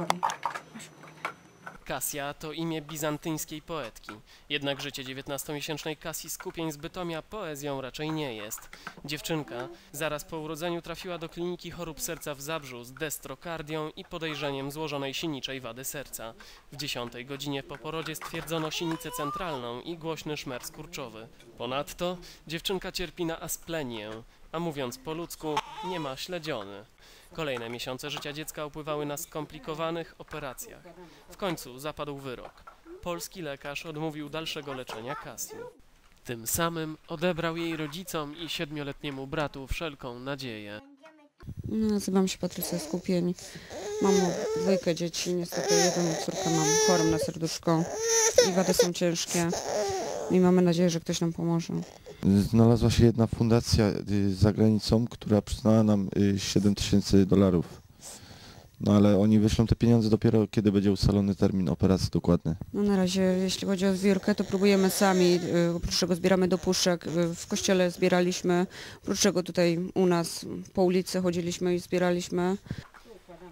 Dokładnie. Kasia to imię bizantyńskiej poetki. Jednak życie 19-miesięcznej Kasji z Kupień z Bytomia poezją raczej nie jest. Dziewczynka zaraz po urodzeniu trafiła do kliniki chorób serca w Zabrzu z destrokardią i podejrzeniem złożonej siniczej wady serca. W dziesiątej godzinie po porodzie stwierdzono sinicę centralną i głośny szmer skurczowy. Ponadto dziewczynka cierpi na asplenię, a mówiąc po ludzku, nie ma śledziony. Kolejne miesiące życia dziecka upływały na skomplikowanych operacjach. W końcu zapadł wyrok. Polski lekarz odmówił dalszego leczenia Kasji. Tym samym odebrał jej rodzicom i siedmioletniemu bratu wszelką nadzieję. No, Nazywam się Patrycja Skupień. Mam dwójkę dzieci. Niestety jedną córkę mam chorą na serduszko. I wady są ciężkie. I mamy nadzieję, że ktoś nam pomoże. Znalazła się jedna fundacja y, za granicą, która przyznała nam y, 7 tysięcy dolarów. No ale oni wyślą te pieniądze dopiero kiedy będzie ustalony termin operacji dokładny. No na razie, jeśli chodzi o zbiórkę, to próbujemy sami. y, Oprócz tego zbieramy do puszek. y, W kościele zbieraliśmy. Oprócz tego tutaj u nas po ulicy chodziliśmy i zbieraliśmy.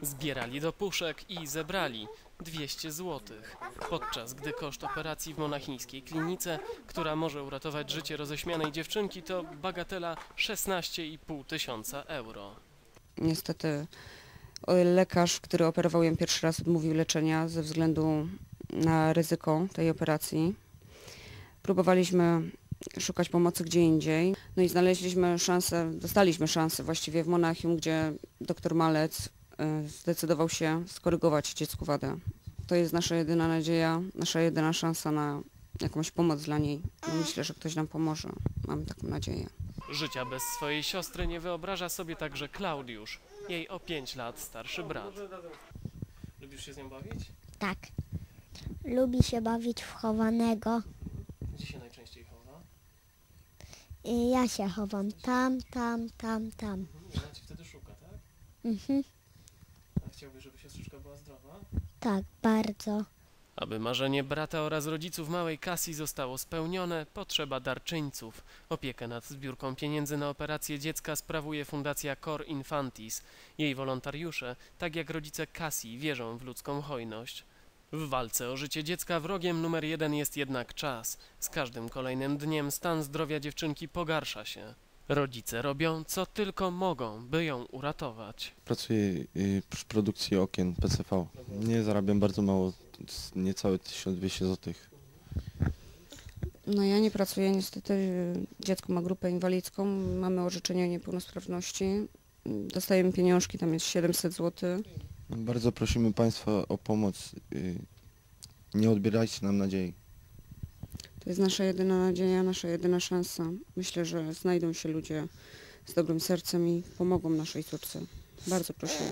Zbierali do puszek i zebrali 200 zł, podczas gdy koszt operacji w monachińskiej klinice, która może uratować życie roześmianej dziewczynki, to bagatela 16,5 tysiąca euro. Niestety lekarz, który operował ją pierwszy raz, odmówił leczenia ze względu na ryzyko tej operacji. Próbowaliśmy szukać pomocy gdzie indziej. No i znaleźliśmy szansę, dostaliśmy szansę właściwie w Monachium, gdzie dr Malec zdecydował się skorygować dziecku wadę. To jest nasza jedyna nadzieja, nasza jedyna szansa na jakąś pomoc dla niej. Myślę, że ktoś nam pomoże. Mam taką nadzieję. Życia bez swojej siostry nie wyobraża sobie także Klaudiusz, jej o 5 lat starszy brat. Lubisz się z nią bawić? Tak. Lubi się bawić w chowanego. Gdzie się najczęściej chowa? I ja się chowam tam, tam, tam, tam. I ona cię wtedy szuka, tak? Mhm. A chciałbyś, żeby siostrzyczka była zdrowa? Tak, bardzo. Aby marzenie brata oraz rodziców małej Kasji zostało spełnione, potrzeba darczyńców. Opiekę nad zbiórką pieniędzy na operację dziecka sprawuje Fundacja Cor Infantis. Jej wolontariusze, tak jak rodzice Kasji, wierzą w ludzką hojność. W walce o życie dziecka wrogiem numer jeden jest jednak czas. Z każdym kolejnym dniem stan zdrowia dziewczynki pogarsza się. Rodzice robią co tylko mogą, by ją uratować. Pracuję y, przy produkcji okien PCV. Nie zarabiam bardzo mało, niecałe 1200 zł. No ja nie pracuję, niestety dziecko ma grupę inwalidzką, mamy orzeczenie o niepełnosprawności, dostajemy pieniążki, tam jest 700 zł. Bardzo prosimy Państwa o pomoc. y, Nie odbierajcie nam nadziei. To jest nasza jedyna nadzieja, nasza jedyna szansa. Myślę, że znajdą się ludzie z dobrym sercem i pomogą naszej córce. Bardzo prosimy.